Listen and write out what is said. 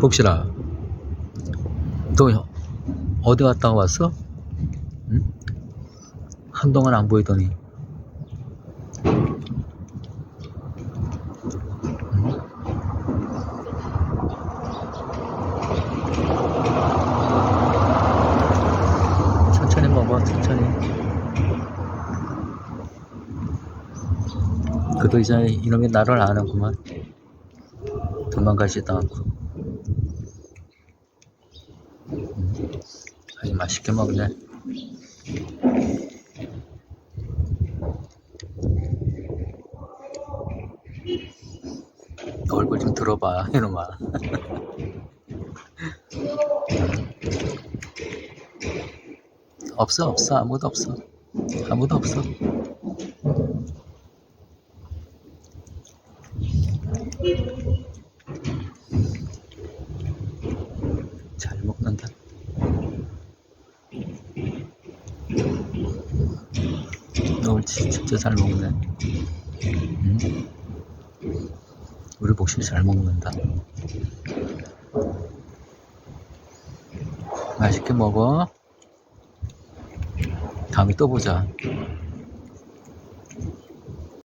복실아, 너 어디 갔다 왔어? 응? 한동안 안 보이더니. 응? 천천히 먹어, 천천히. 그도 이제 이놈이 나를 아는구만. 도망가지도 않고. 음, 아주 맛있게 먹네. 얼굴 좀 들어봐, 이놈아. 없어, 없어. 아무도 없어. 아무도 없어. 잘 먹는다. 너 진짜 잘 먹네. 응? 우리 복실 잘 먹는다. 맛있게 먹어. 다음에 또 보자.